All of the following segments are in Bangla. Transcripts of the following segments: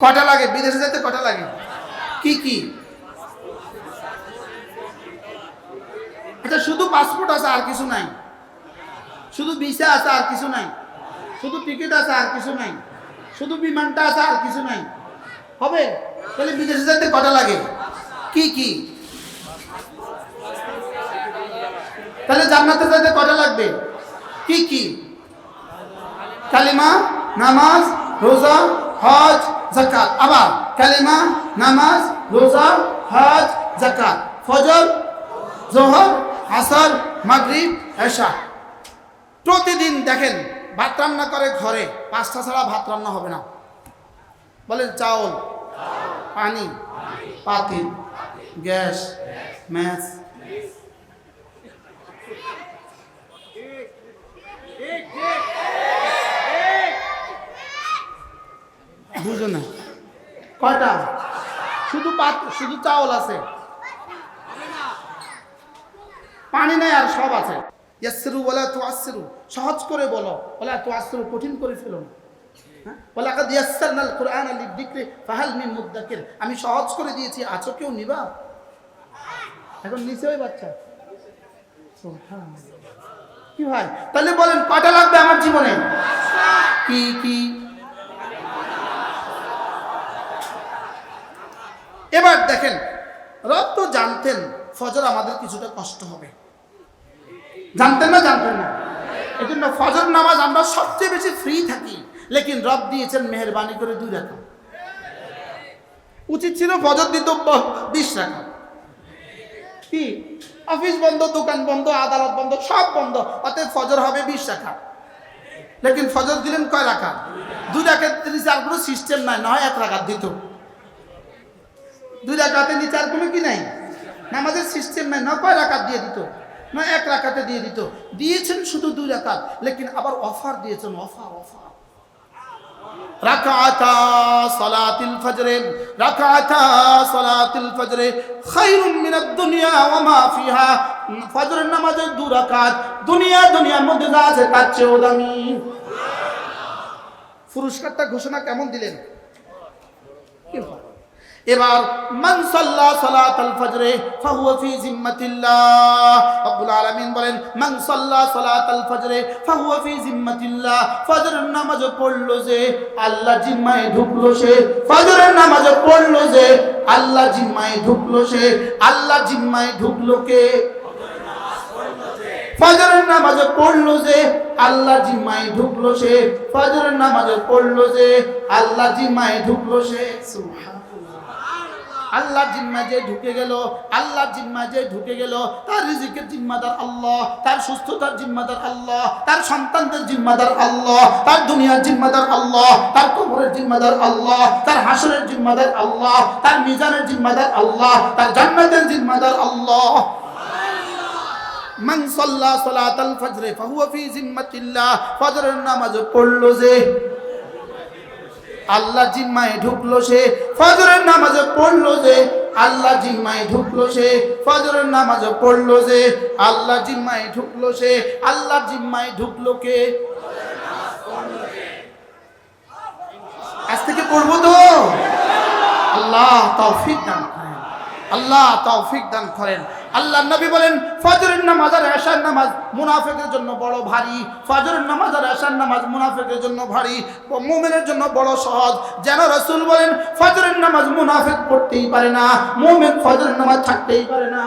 কটা লাগে? বিদেশে যেতে কটা লাগে? কি কি? আচ্ছা শুধু পাসপোর্ট আছে আর কিছু নাই। শুধু ভিসা আছে আর কিছু নাই। শুধু টিকিট আছে আর কিছু নাই। শুধু বিমানটা আছে আর কিছু নাই। হবে? তাহলে বিদেশে যেতে কটা লাগে? কি কি? তাহলে জান্নাতে যেতে কটা লাগবে? কি কি? কালিমা, নামাজ, রোজা হজ জাকাত আবার কালিমা, নামাজ, রোজা, হজ জাকাত ফজর, জোহর, আসর, মাগরিব, এশা। প্রতিদিন দেখেন, ভাত রান্না করে ঘরে পাঁচটা ছাড়া ভাত রান্না হবে না। বলেন, চাউল, পানি, পাতিল, গ্যাস ম্যাচ বুঝো না কয়টা? শুধু পাত শুধু চাউল আছে? পানি নাই আর সব আছে। ইয়াসসিরু ওয়ালা তুআসসিরু। সহজ করে বলো। ওয়ালা তুআসসিরু কঠিন করে ফেলো না। হ্যাঁ? আমি সহজ করে দিয়েছি, আছো কেউ নিবা? এখন নিচে ওই বাচ্চা। কি ভাই? তাহলে বলেন, কয়টা লাগবে আমার জীবনে? কি কি? এবার দেখেন, রব তো জানতেন ফজর আমাদের কিছুটা কষ্ট হবে। জানতেন না জানতেন না? এই জন্য ফজর নামাজ আমরা সবচেয়ে বেশি ফ্রি থাকি, লেকিন রব দিয়েছেন মেহরবানি করে দুই রাখা। উচিত ছিল ফজর দিত বিশ রাখা। কি? অফিস বন্ধ, দোকান বন্ধ, আদালত বন্ধ, সব বন্ধ, অতএব ফজর হবে বিশ রাখা। লেকিন ফজর দিলেন কয় রাখা? দুই রাখার নিচে আর কোনো সিস্টেম নাই, নয়, এক রাখাত দিত। দুই রাকাতে নিচে আর কোনো কি নাই? নামাজের সিস্টেম নাই, না কয় রাকাত দিয়ে দিত? না এক রাকাতে দিয়ে দিত? দিয়েছেন শুধু দুই রাকাত, লেকিন আবার অফার দিয়েছেন অফার অফার ফজরে ফজরে নামাজের দু দুনিয়া পুরস্কারটা ঘোষণা কেমন দিলেন? এবার, মান সাল্লা সালাতাল ফজরে ফাহুয়া ফি জিম্মাতিল্লাহ। রব্বুল আলামিন বলেন, মান সাল্লা সালাতাল ফজরে ফাহুয়া ফি জিম্মাতিল্লাহ। ফজরের নামাজ পড়ল যে, আল্লাহ জিম্মায় ঢুকলো সে। ফজরের নামাজ পড়ল যে, আল্লাহ জিম্মায় ঢুকলো সে। আল্লাহ জিম্মায় ঢুকলো কে? ফজরের নামাজে পড়ল যে, আল্লাহ জিম্মায় ঢুকলো সে। ফজরের নামাজে পড়ল যে, আল্লাহ জিম্মায় ঢুকলো সে। সুবহানাল্লাহ। আল্লাহ জিম্মা যে ঢুকে গেল, আল্লাহ জিম্মা যে ঢুকে গেল, তার রিজিকের জিম্মাদার আল্লাহ, তার সুস্থতার জিম্মাদার আল্লাহ, তার সন্তানদের জিম্মাদার আল্লাহ, তার দুনিয়ার জিম্মাদার আল্লাহ, তার কবরের জিম্মাদার আল্লাহ, তার হাসরের জিম্মাদার আল্লাহ, তার মিজানের জিম্মাদার আল্লাহ, তার জান্নাতের জিম্মাদার আল্লাহ। মান সাল্লা সালাতাল ফজরে, ফাহুয়া ফি জিম্মাতিল্লাহ, ফজরের নামাজ পড়ল যে আল্লাহ জিম্মায় ঢুকলো সে, ফজরের নামাজে পড়ল যে, আল্লাহ জিম্মায় ঢুকলো সে, ফজরের নামাজে পড়ল যে, আল্লাহ জিম্মায় ঢুকলো সে, আল্লাহ জিম্মায় ঢুকলো কে? আজ থেকে পড়ব তো। আল্লাহ তৌফিক দান করেন। আল্লাহ তৌফিক দান করেন। আল্লাহ নবী বলেন, ফজরের নামাজ আর এশার নামাজ মুনাফিকের জন্য বড় ভারী। ফজরের নামাজ আর এশার নামাজ মুনাফিকের জন্য ভারী। মুমিনের জন্য বড় সহজ। যেন রাসূল বলেন, ফজরের নামাজ মুনাফিক পড়তেই পারে না। মুমিন ফজরের নামাজ থাকতেই পারে না।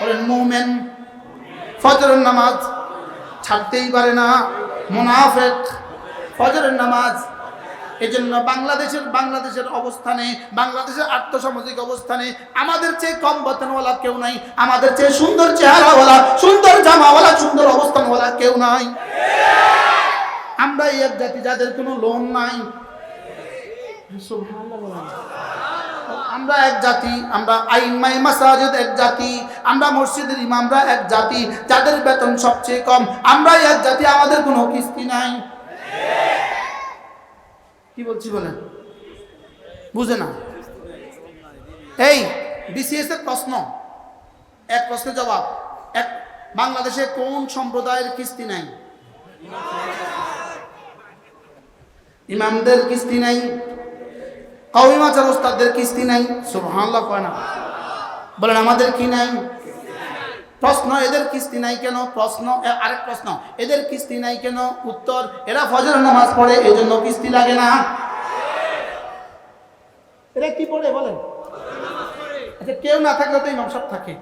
বলেন, মুমিন ফজরের নামাজ ছাড়তেই পারে না। মুনাফিক ফজরের নামাজ এজন্য বাংলাদেশের বাংলাদেশের অবস্থানে, বাংলাদেশের আর্থসামাজিক অবস্থানে আমাদের চেয়ে কম বেতনওয়ালা কেউ নাই, আমাদের চেয়ে সুন্দর চেহারাওয়ালা, সুন্দর জামাওয়ালা, সুন্দর অবস্থানওয়ালা কেউ নাই। আমরা এক জাতি, যাদের কোনো লোন নাই। আমরা এক জাতি, আমরা আইমাই মাসাজিদ এক জাতি, আমরা মসজিদের ইমামরা এক জাতি, যাদের বেতন সবচেয়ে কম আমরা এক জাতি, আমাদের কোনো কিস্তি নাই। কি বলছি বলেন? বুঝে না। এই বিসিএস এর প্রশ্ন। এক প্রশ্নের জবাব। এক, বাংলাদেশে কোন সম্প্রদায়ের কিস্তি নাই? ইমামদের কিস্তি নাই। কওমি মাছের ওস্তাদদের কিস্তি নাই। সুবহানাল্লাহ, কয় না? বলেন, আমাদের কি নাই? প্রশ্ন, এদের কিস্তি নাই কেন? প্রশ্ন আরেক প্রশ্ন, এদের কিস্তি নাই কেন? উত্তর, এরা ফজর নামাজ পড়ে এই জন্য কিস্তি লাগে না। এরা কি পড়ে বলেন? আচ্ছা কেউ না থাকলে তো ইমাম সাহেব থাকে।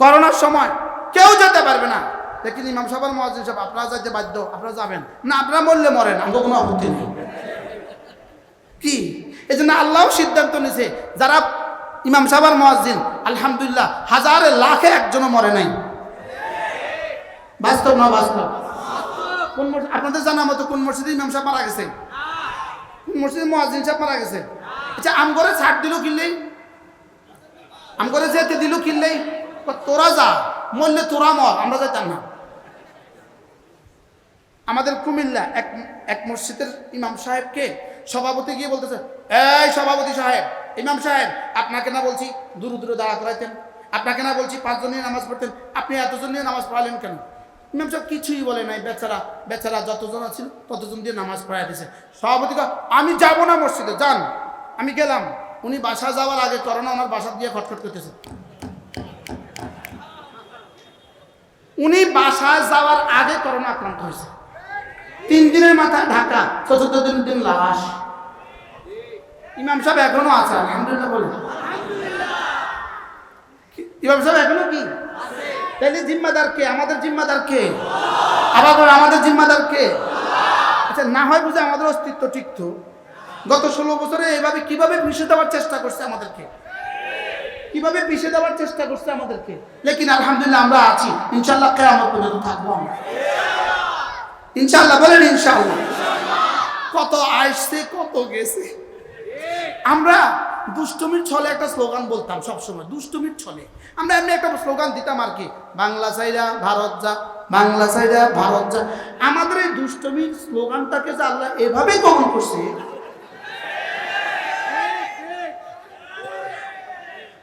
করোনার সময় কেউ যেতে পারবে না। দেখি ইমাম সাহেব মহাজিন সাহেব, আপনারা যাইতে বাধ্য, আপনারা যাবেন। না, আপনারা মরলে মরেন আমাকে কোনো আপত্তি নেই। কি? এই জন্য আল্লাহ সিদ্ধান্ত নিছে, যারা ইমাম সাহেব মহাজিন আলহামদুলিল্লাহ, হাজারে লাখে একজনও মরে নাই। বাস্তব না বাস্তব? কোন আপনাদের জানা মতো কোন মসজিদে ইমাম সাহেব মারা গেছে? কোন মসজিদে মহাজিন সাহেব মারা গেছে? আচ্ছা আম করে ছাড় দিল কিনলেই আম করে যেতে দিল কিনলেই তোরা যা, মরলে তোরা মর, আমরা যাইতাম না। আমাদের কুমিল্লা এক এক মসজিদের ইমাম সাহেবকে সভাপতি গিয়ে বলতেছে, এই সভাপতি সাহেব ইমাম সাহেব, আপনাকে না বলছি দূর দূরে দাঁড়া করাইতেন। আপনাকে না বলছি পাঁচজন নিয়ে নামাজ পড়তেন। আপনি এতজন নিয়ে নামাজ পড়ালেন কেন? ইমাম সাহেব কিছুই বলে নাই, বেচারা বেচারা যতজন ছিল ততজন দিয়ে নামাজ পড়াই দিয়েছে সভাপতি আমি যাব না মসজিদে, যান। আমি গেলাম। উনি বাসা যাওয়ার আগে করোনা আমার বাসা দিয়ে খটখট করতেছে। উনি বাসায় যাওয়ার আগে করোনা আক্রান্ত হয়েছে। তিন দিনের মাথায় ঢাকা, চতুর্থ দিন দিন লাশ। ইমাম সাহেব এখনও আছে, আলহামদুলিল্লাহ বলে। ইমাম সাহেব এখনও কি? তাহলে জিম্মাদার কে? আমাদের জিম্মাদার কে? আবার আমাদের জিম্মাদার কে? আচ্ছা না হয় বুঝে আমাদের অস্তিত্ব টিকতো গত ষোলো বছরে এভাবে কীভাবে মিশে দেওয়ার চেষ্টা করছে আমাদেরকে? কীভাবে পিছিয়ে দেওয়ার চেষ্টা করছে আমাদেরকে? লেকিন আলহামদুলিল্লাহ আমরা আছি। ইনশাল্লাহ কেয়ামত পর্যন্ত থাকব আমরা। ইনশাল্লাহ বলেন ইনশাল্লাহ কত আসছে, কত গেছে। আমরা দুষ্টমির ছলে একটা স্লোগান বলতাম সবসময়, দুষ্টমির ছলে। আমরা এমনি একটা স্লোগান দিতাম আর কি, বাংলা সাইরা ভারত যা, বাংলা সাইরা ভারত যা। আমাদের এই দুষ্টমির স্লোগানটাকে যে আল্লাহ এভাবে কবল করছে।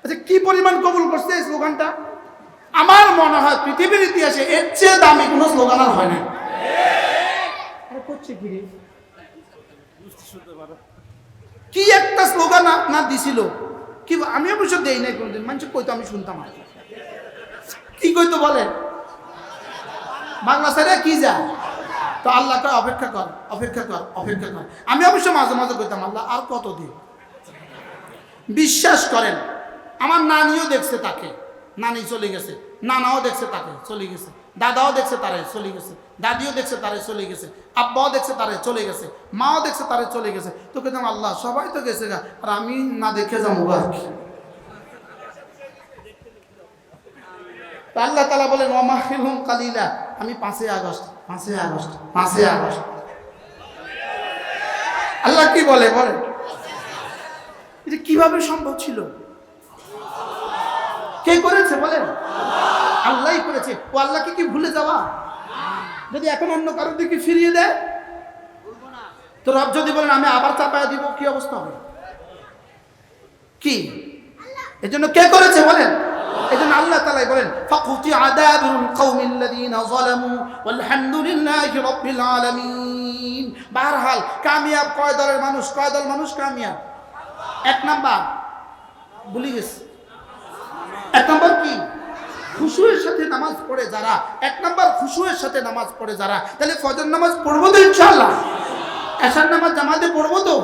আচ্ছা কি পরিমাণ কবুল করছে এই স্লোগানটা? আমার মনে হয় পৃথিবীর ইতিহাসে এর চেয়ে দামি কোনো স্লোগান আর হয় না করছে কি রে? কি একটা স্লোগান আপনার দিছিল? কি আমি অবশ্য দেই নাই কোনদিন। মানুষ কইতো আমি শুনতাম আর কি। কইতো বলে? বাংলা সাইডে কি যা তো আল্লাহকে অপেক্ষা কর অপেক্ষা কর অপেক্ষা কর। আমি অবশ্য মাঝে মাঝে কইতাম, আল্লাহ, আর কত দিন? বিশ্বাস করেন, আমার নানিও দেখছে তাকে। নানি চলে গেছে। নানাও দেখছে তাকে, চলে গেছে। দাদাও দেখছে তারে, চলে গেছে। দাদিও দেখছে তারে, চলে গেছে। আব্বাও দেখছে তারে, চলে গেছে। মাও দেখছে তারে, চলে গেছে। তো কেতাম আল্লাহ, সবাই তো গেছে গা আর আমি না দেখে যাব কি? আল্লাহ তালা বলেন ওমাহিলুম কালিলা। আমি পাঁচই আগস্ট পাঁচই আগস্ট পাঁচই আগস্ট। আল্লাহ কি বলে বলে? এটা কীভাবে সম্ভব ছিল? কে করেছে, বলেন? আল্লাহই করেছে। ও আল্লাহকে কি ভুলে যাওয়া? যদি এখন অন্য কারোর দিকে ফিরিয়ে দেয়, তো রব যদি বলেন, আমি আবার চাপায় দিব কি অবস্থা হবে? কি? এই জন্য কে করেছে বলেন? এই জন্য আল্লাহ তালাই বলেন, ফাকুতি আদাবুল কৌমিল্লাযীনা যালামু ওয়ালহামদুলিল্লাহি রাব্বিল আলামিন। বারহাল কামিয়াব কয় দলের মানুষ? কয় দল মানুষ কামিয়াব? এক নাম্বার, ভুলে গেছে। এক নম্বর কি? খুশুয়ের সাথে নামাজ পড়ে যারা, এক নম্বর খুশুয়ের সাথে নামাজ পড়ে যারা, তাহলে ফজর নামাজ পড়ব তো ইনশাল্লাহ এসার নামাজ জামাতে পড়ব তো।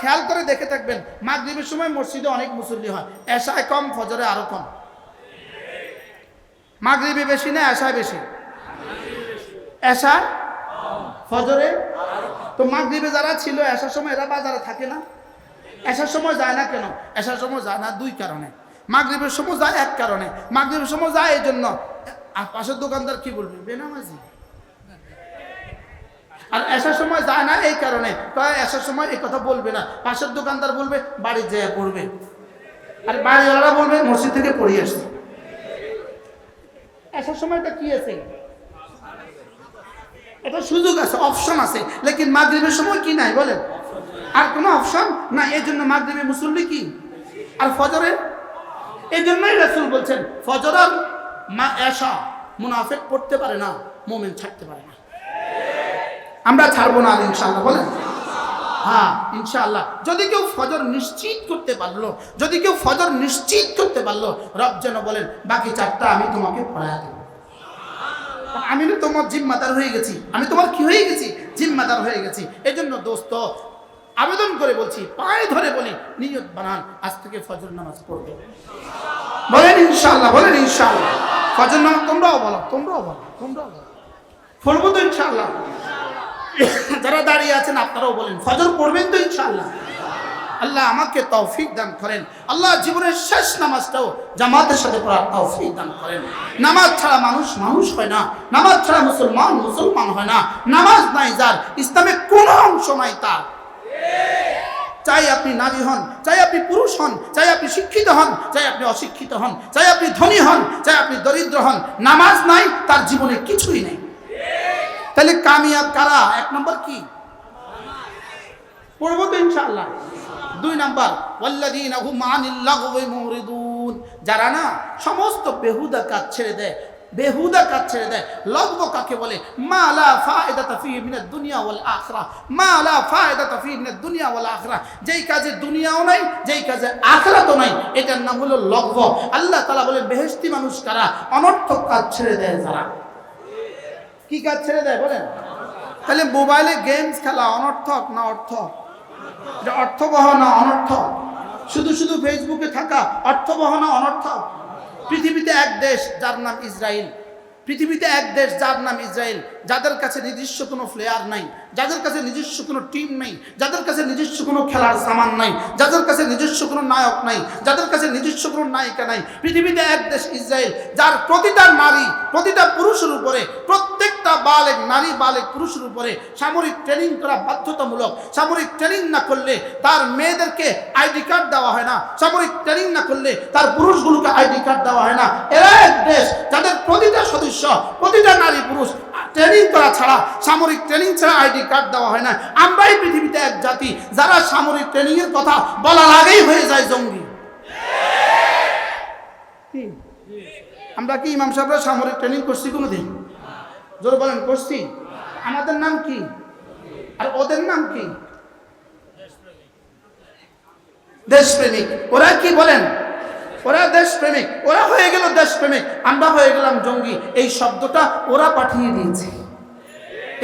খেয়াল করে দেখে থাকবেন, মাগরিবের সময় মসজিদে অনেক মুসল্লি হয়, এশায় কম, ফজরে আরও কম। মাগরিবে বেশি না, এশায় বেশি? এশা ফজরে তো মাগরিবে যারা ছিল এসার সময় এরা বাজারে থাকে না? এসার সময় যায় না কেন? এসার সময় যায় না দুই কারণে। মাগরিবের সময় যায় এক কারণে। মাগরিবের সময় যায় এই জন্য। আর পাশের দোকানদার কি বলবে? বেনামাজি আর এসার সময় যায় না এই কারণে। এসার সময় এই কথা বলবে না। পাশের দোকানদার বলবে, বাড়ি যেয়ে পড়বে। আর বাড়িওয়ালা বলবে, মসজিদ থেকে পড়িয়ে আসছে। এসার সময়টা কি আছে? এটা সুযোগ আছে অপশন আছে। লেকিন মাগরিবের সময় কি নাই বলেন? আর কোনো অপশন না, এই জন্য মাগরিবে মুসল্লি কি? আর ফজরে এই জন্যই রাসূল বলছেন, ফজর মা এশা মুনাফিক পড়তে পারে না, মোমেন ছাড়তে পারে না। আমরা ছাড়বো না আর ইনশাআল্লাহ, বলেন। হ্যাঁ ইনশাআল্লাহ। যদি কেউ ফজর নিশ্চিত করতে পারল, যদি কেউ ফজর নিশ্চিত করতে পারল, রব যেন বলেন, বাকি চারটা আমি তোমাকে পড়ায় দেবো। আমি তোমার জিম্মাদার হয়ে গেছি, আমি তোমার কি হয়ে গেছি? জিম্মাদার হয়ে গেছি। এই জন্য দোস্ত আবেদন করে বলছি, পায়ে ধরে বলি, নিয়ত বানান, আজ থেকে ফজর নামাজ পড়বে। বলেন ইনশাআল্লাহ বলেন ইনশাআল্লাহ। ফজর নামাজ তোমরাও বলো তোমরাও বলো তোমরাও বলো। পড়ব তো ইনশাআল্লাহ। যারা দাঁড়িয়ে আছেন, আপনারাও বলেন, ফজর পড়বেন তো ইনশাআল্লাহ। আল্লাহ আমাকে তৌফিক দান করেন। আল্লাহ জীবনের শেষ নামাজটাও জামাতের সাথে পড়ার তৌফিক দান করেন। নামাজ ছাড়া মানুষ মানুষ হয় না। নামাজ ছাড়া মুসলমান মুসলমান হয় না। নামাজ নাই যার, ইসলামে কোনো অংশ নাই তার। চাই আপনি নারী হন, চাই আপনি পুরুষ হন, চাই আপনি শিক্ষিত হন, চাই আপনি অশিক্ষিত হন, চাই আপনি ধনী হন, চাই আপনি দরিদ্র হন, নামাজ নাই, তার জীবনে কিছুই নেই। তাহলে কামিয়াব কারা? এক নম্বর কি? পড়ব তো ইনশাআল্লাহ। দুই নাম্বার যারা না সমস্ত বেহুদা কাজ ছেড়ে দেয় বেহুদা কাজ ছেড়ে দেয়। লগব কাকে বলে? মা লা ফায়দাতা ফিহি মিনাদ দুনিয়া ওয়াল আখিরা। মা লা ফায়দাতা ফিহি মিনাদ দুনিয়া ওয়াল আখিরা। যেই কাজে দুনিয়াও নাই, যেই কাজে আখিরাতও নাই, এটার নাম হলো লগব আল্লাহ তাআলা বলে বেহেশতি মানুষ কারা? অনর্থক কাজ ছেড়ে দেয় যারা। কি কাজ ছেড়ে দেয় বলেন? তাহলে মোবাইলে গেমস খেলা, অনর্থক না অর্থক? এটা অর্থবহ না অনর্থক? শুধু শুধু ফেসবুকে থাকা, অর্থবহ না অনর্থক? পৃথিবীতে এক দেশ, যার নাম ইসরায়েল পৃথিবীতে এক দেশ, যার নাম ইসরায়েল যাদের কাছে নির্দিষ্ট কোনো ফ্লেয়ার নাই। যাদের কাছে নিজস্ব কোনো টিম নেই, যাদের কাছে নিজস্ব কোনো খেলার সামান নাই, যাদের কাছে নিজস্ব কোনো নায়ক নাই, যাদের কাছে নিজস্ব কোনো নায়িকা নাই, পৃথিবীতে এক দেশ ইসরায়েল, যার প্রতিটা নারী, প্রতিটা পুরুষের উপরে, প্রত্যেকটা বালেক নারী, বালেক পুরুষের উপরে সামরিক ট্রেনিং করা বাধ্যতামূলক, সামরিক ট্রেনিং না করলে তার মেয়েদেরকে আইডি কার্ড দেওয়া হয় না, সামরিক ট্রেনিং না করলে তার পুরুষগুলোকে আইডি কার্ড দেওয়া হয় না। এরা এক দেশ, যাদের প্রতিটা সদস্য, প্রতিটা নারী পুরুষ ট্রেনিং করা ছাড়া, সামরিক ট্রেনিং ছাড়া আইডি কার্ড দেওয়া হয় না। আমরাই পৃথিবীতে এক জাতি, যারা সামরিক ট্রেনিং এর কথা বলার আগেই হয়ে যায় জঙ্গি। আমরা কি ইমাম সাহেবরা সামরিক ট্রেনিং করছি কোনোদিন? জোর বলেন, করছি। আমাদের নাম কি? আর ওদের নাম কি? দেশপ্রেমিক। ওরা কি বলেন? ওরা দেশপ্রেমিক, ওরা হয়ে গেল দেশপ্রেমিক। আমরা হয়ে গেলাম জঙ্গি। এই শব্দটা ওরা পাঠিয়ে দিয়েছে।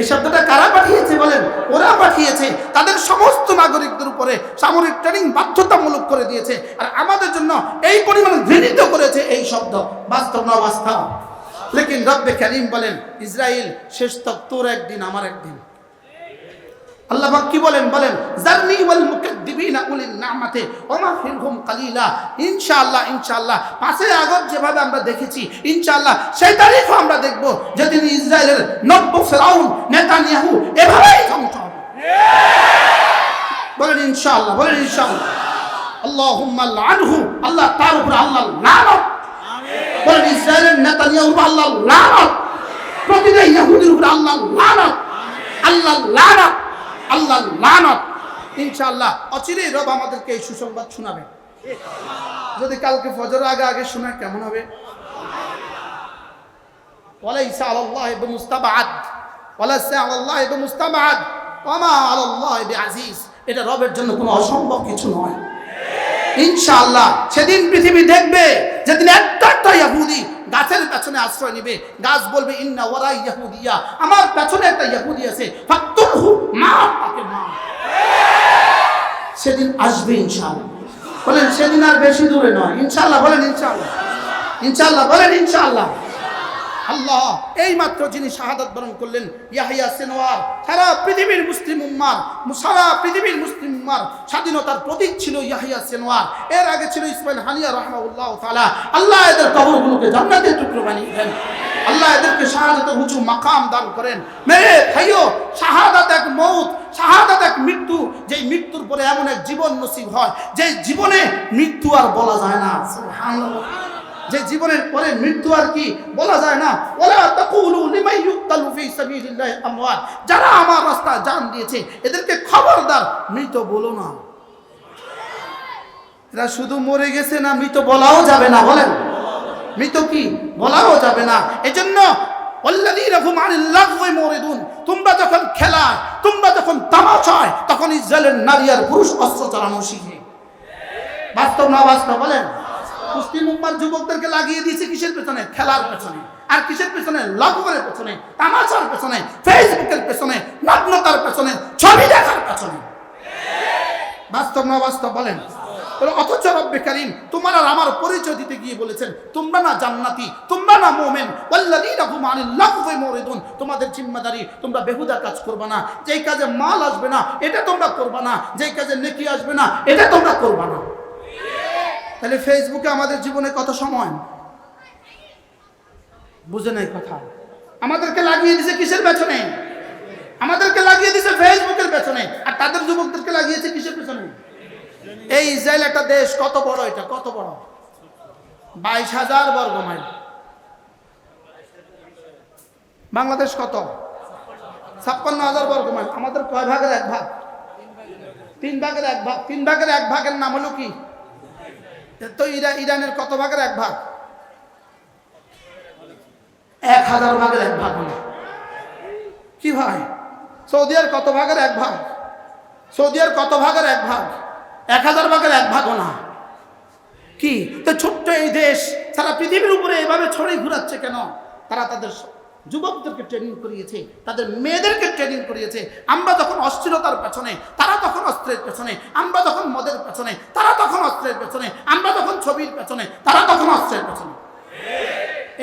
এই শব্দটা কারা পাঠিয়েছে বলেন? ওরা পাঠিয়েছে। তাদের সমস্ত নাগরিকদের উপরে সামরিক ট্রেনিং বাধ্যতামূলক করে দিয়েছে। আর আমাদের জন্য এই পরিমাণ ঘৃণিত করেছে এই শব্দ। বাস্তব না লেকিন রব্বে করিম বলেন ইসরায়েল শেষ তক তোর একদিন, আমার একদিন। আল্লাহ কি বলেন? বলেন জারনি ওয়াল মুকাদ্দিবিনা উলিন নামাতে ওমা ফিরহুম কালিলা। ইনশাআল্লাহ ইনশাআল্লাহ পাঁচে আগস্ট যেভাবে আমরা দেখেছি ইনশাআল্লাহ সেই তারিখও আমরা দেখব যেদিন ইসরায়েলের নব্য ফেরাউন নেতানিয়াহু এভাবেই ধ্বংস হবে। বলেন ইনশাআল্লাহ বলেন ইনশাআল্লাহ। আল্লাহুম্মা লানহু আল্লাহ তার উপর আল্লাহ লানত। বলেন ইসরায়েলের নেতানিয়াহুর উপর আল্লাহ লানত। প্রতিটা ইহুদির উপর আল্লাহ লানত। আল্লাহ লানত। আল্লাহ লানত। ইনশাআল্লাহ অচিরেই রব আমাদেরকে এই সুসংবাদ শোনাবে যদি কালকে ফজর আগে আগে শোনায় কেমন হবে? ওয়ালাইসা আলাল্লাহ বিমুস্তাবাদ। ওয়ালাইসা আলাল্লাহ বিমুস্তাবাদ। ওমা আলাল্লাহ বিআজিজ এটা রবের জন্য কোনো অসম্ভব কিছু নয়। ইনশাআল্লাহ সেদিন পৃথিবী দেখবে, যেদিন একটা একটা ইহুদি গাছের পেছনে আশ্রয় নিবে। গাছ বলবে, ইন্না ওয়ারা ইহুদিয়া আমার পেছনে একটা ইহুদি আছে। ফাতুলহু মা, তাকে মা। সেদিন আসবে ইনশাআল্লাহ। বলেন, সেদিন আর বেশি দূরে নয়। ইনশাআল্লাহ, বলেন, ইনশাআল্লাহ। ইনশাআল্লাহ, বলেন, ইনশাআল্লাহ। আল্লাহ এই মাত্র যিনি শাহাদাত বরণ করলেন, ইয়াহিয়া সিনওয়ার, সারা পৃথিবীর মুসলিম উম্মার, সারা পৃথিবীর মুসলিম উম্মার স্বাধীনতার প্রতীক ছিল ইয়াহিয়া সিনওয়ার। এর আগে ছিল ইসমাইল হানিয়া রহমাউল্লাহ তাআলা। আল্লাহ এদের কবরগুলোকে জান্নাতের টুকরো বানিয়ে দেন। আল্লাহ এদেরকে শাহাদাতের উঁচু মাকাম দান করেন। মেরে ভাইও, শাহাদাত এক মৌত, শাহাদাত এক মৃত্যু। যেই মৃত্যুর পরে এমন এক জীবন নসিব হয় যে জীবনে মৃত্যু আর বলা যায় না। যে জীবনের পরে মৃত্যু আর কি বলা যায় না। ওলা তাকুলু লিমান ফি সাবিলিল্লাহি আমওয়াত যারা আমার রাস্তায় জান দিয়েছে, এদেরকে খবরদার, মৃত বলো না। এরা শুধু মরে গেছে না, মৃত বলাও যাবে না, বলেন। মৃত কি? বলাও যাবে না। এজন্য তোমরা যখন খেলা তোমরা যখন তামাশায়, তখন ইসরায়েলের নারী আর পুরুষ অস্ত্র চালানো শিখে। বাস্তব না বাস্তব, বলেন। কুস্তি মুম্বার যুবকদেরকে লাগিয়ে দিয়েছে কিসের পেছনে? খেলার পেছনে। আর কিসের পেছনে? লঘুরের পেছনে, তামাশার পেছনে, ফেসবুকের পেছনে, নগ্নতার পেছনে, ছবি দেখার পেছনে। বাস্তব না বাস্তব বলেন? অথচ রব্বে কারিম, তোমার আর আমার পরিচয় দিতে গিয়ে বলেছেন, তোমরা না জান্নাতি, তোমরা না মোমেন তোমাদের জিম্মাদারি, তোমরা বেহুদা কাজ করবে না, যেই কাজে মাল আসবে না, এটা তোমরা করবে না, যেই কাজে নেকি আসবে না, এটা তোমরা করবে না। তাহলে ফেসবুকে আমাদের জীবনে কত সময়? বুঝে নাই কথা। আমাদেরকে লাগিয়ে দিছে কিসের পেছনে? আমাদেরকে লাগিয়ে দিছে ফেসবুকের পেছনে। আর তাদের যুবকদেরকে লাগিয়েছে কিসের পেছনে? এই ইসরায়েল একটা দেশ, কত বড় এটা, কত বড়? বাইশ হাজার বর্গ মাইল। বাংলাদেশ কত? ছাপ্পান্ন হাজার বর্গ মাইল। আমাদের কয় ভাগের এক ভাগ? তিন ভাগের এক ভাগ। তিন ভাগের এক ভাগের নাম হলো কি? তো ইরা, ইরানের কত ভাগের এক ভাগ? এক হাজার ভাগের এক ভাগ কি ভাই? সৌদিয়ার কত ভাগের এক ভাগ? সৌদিয়ার কত ভাগের এক ভাগ? এক হাজার ভাগের এক ভাগও না। কি? তো ছোট্ট এই দেশ সারা পৃথিবীর উপরে এভাবে ছড়ে ঘুরাচ্ছে কেন? তারা তাদের যুবকদেরকে ট্রেনিং করিয়েছে, তাদের মেয়েদেরকে ট্রেনিং করিয়েছে। আমরা যখন অস্থিরতার পেছনে, তারা তখন অস্ত্রের পেছনে, আমরা যখন মদের পেছনে, তারা তখন অস্ত্রের পেছনে, আমরা যখন ছবির পেছনে, তারা তখন অস্ত্রের পেছনে।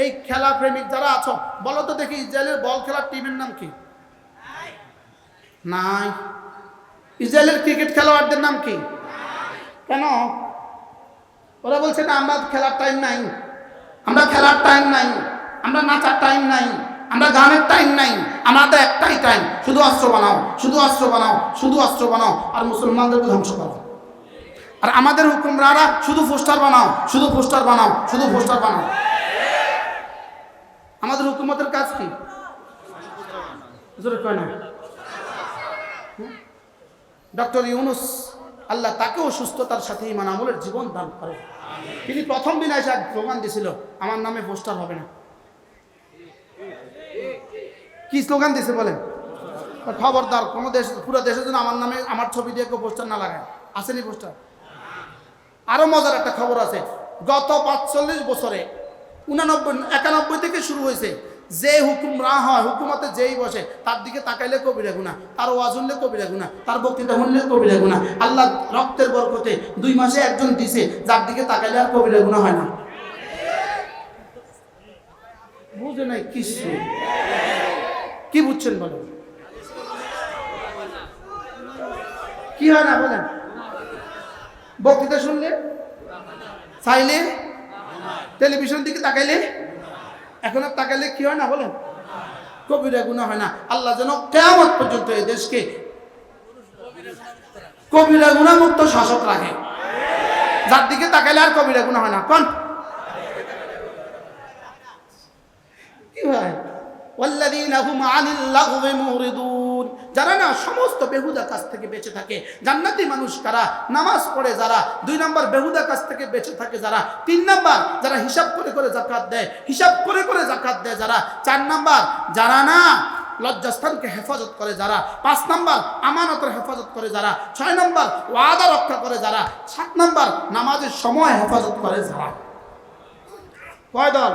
এই খেলা প্রেমিক যারা আছো, বলো তো দেখি, ইসরায়েলের বল খেলার টিমের নাম কি? নাই। ইসরায়েলের ক্রিকেট খেলোয়াড়দের নাম কি? কেন? ওরা বলছে, না, আমরা খেলার টাইম নাই। আমরা খেলার টাইম নাই। আমরা নাচার টাইম নাই। আমরা গানের টাইম নাই, আমাদের একটাই টাইম শুধু অস্ত্র বানাও, শুধু অস্ত্র বানাও, শুধু অস্ত্র বানাও, আর মুসলমানদেরকে ধ্বংস করো। আর আমাদের হুকুমরারা শুধু পোস্টার বানাও, শুধু পোস্টার বানাও, শুধু পোস্টার বানাও। আমাদের হুকুমতের কাজ কি? ডক্টর ইউনুস আল্লাহ তাকেও সুস্থতার সাথে ইমান আমলের জীবন দান করে। তিনি প্রথম দিন এসে এক স্লোগান দিয়েছিল আমার নামে পোস্টার হবে না। কি স্লোগান দিয়েছে বলেন? খবরদার, কোনো দেশ, পুরো দেশের জন্য আমার নামে, আমার ছবি দিয়ে কেউ পোস্টার না লাগায়। আসেনি পোস্টার? আরও মজার একটা খবর আছে। গত পাঁচচল্লিশ বছরে উনানব্বই, একানব্বই থেকে শুরু হয়েছে। যে হুকুমরা হয়, হুকুমতে যেই বসে, তার দিকে তাকাইলে কবিরা গুণা তার ওয়াজ শুনলে কবিরা গুণা তার বক্তৃতা শুনলে কবিরা গুণা আল্লাহ রক্তের বরকতে দুই মাসে একজন দিছে, যার দিকে তাকাইলে আর কবিরা গুণা হয় না। বুঝে নাই কিছু কি বুঝছেন বলেন? কি হয় না বলেন? বক্তৃতা শুনলে? চাইলে? টেলিভিশন দিকে তাকাইলে? এখন আর তাকাইলে কি হয় না বলেন? কবিরা গুণা হয় না। আল্লাহ যেন কেমন পর্যন্ত এই দেশকে কবিরা গুণা মুক্ত শাসক রাখে। যার দিকে তাকাইলে আর কবিরা গুণা হয় না। কোন? কি হয়? যারা না সমস্ত বেহুদা কাজ থেকে বেঁচে থাকে, জান্নাতি মানুষ কারা, নামাজ পড়ে যারা, দুই নম্বর বেহুদা কাজ থেকে বেঁচে থাকে যারা, তিন নম্বর যারা হিসাব করে করে জাকাত দেয়, হিসাব করে করে জাকাত দেয় যারা, চার নাম্বার যারা না লজ্জাস্থানকে হেফাজত করে যারা, পাঁচ নাম্বার আমানতের হেফাজত করে যারা, ছয় নাম্বার ওয়াদা রক্ষা করে যারা, সাত নাম্বার নামাজের সময় হেফাজত করে যারা। কয় দল?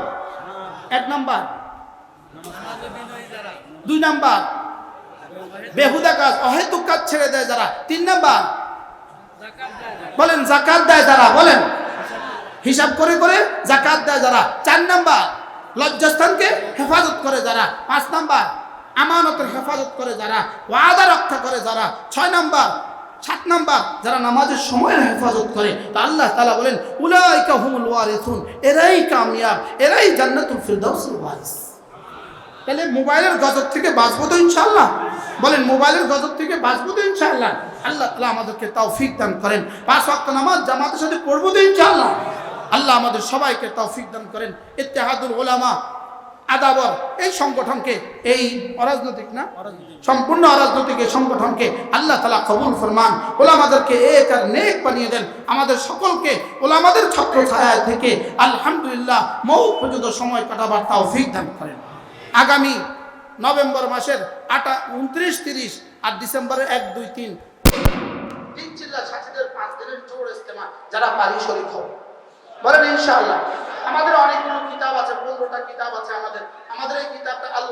এক নাম্বার দুই নাম্বার। বেহুদা কাজ, অহেতুক কাজ ছেড়ে দেয় যারা। তিন নাম্বার। বলেন, জাকাত দেয় যারা, বলেন। হিসাব করে করে জাকাত দেয় যারা। চার নাম্বার। লজ্জাস্থানকে হেফাজত করে যারা। পাঁচ নাম্বার। আমানতের হেফাজত করে যারা। ওয়াদা রক্ষা করে যারা। ছয় নাম্বার। সাত নাম্বার। যারা নামাজের সময়ের হেফাজত করে। তা আল্লাহ তালা বলেন, উলাইকা হুমুল ওয়ারিসুন। এরাই কামিয়াব। এরাই জান্নাতুল ফিরদাউসের ওয়ারিস। তাহলে মোবাইলের গজব থেকে বাঁচবো তো ইনশাল্লাহ বলেন, মোবাইলের গজব থেকে বাঁচবো তো ইনশাল্লাহ আল্লাহ তালা আমাদেরকে তাও ফিক দান করেন। পাঁচ ওয়াক্ত নামাজ জামাতের সাথে পড়ব তো ইনশাল্লাহ আল্লাহ আমাদের সবাইকে তৌফিক দান করেন। ইত্তেহাদুল ওলামা আদাবর, এই সংগঠনকে, এই অরাজনৈতিক না? সম্পূর্ণ অরাজনৈতিক এই সংগঠনকে আল্লাহ তালা কবুল ফরমান। ওলামাদেরকে এক আর নেক বানিয়ে দেন। আমাদের সকলকে ওলামাদের ছত্র ছায়া থেকে আলহামদুলিল্লাহ মৌ পর্যন্ত সময় কাটাবার তৌফিক দান করেন। আগামী নভেম্বর মাসের আটা, উনত্রিশ, তিরিশ আর ডিসেম্বরের এক, দুই, তিন। তিন চিল্লা পাঁচ দিনের ইস্তেমা যারা পারি শরীফ বলেন ইনশাআল্লাহ। আমাদের অনেকগুলো কিতাব আছে, পনেরোটা কিতাব আছে আমাদের। আমাদের এই কিতাবটা আল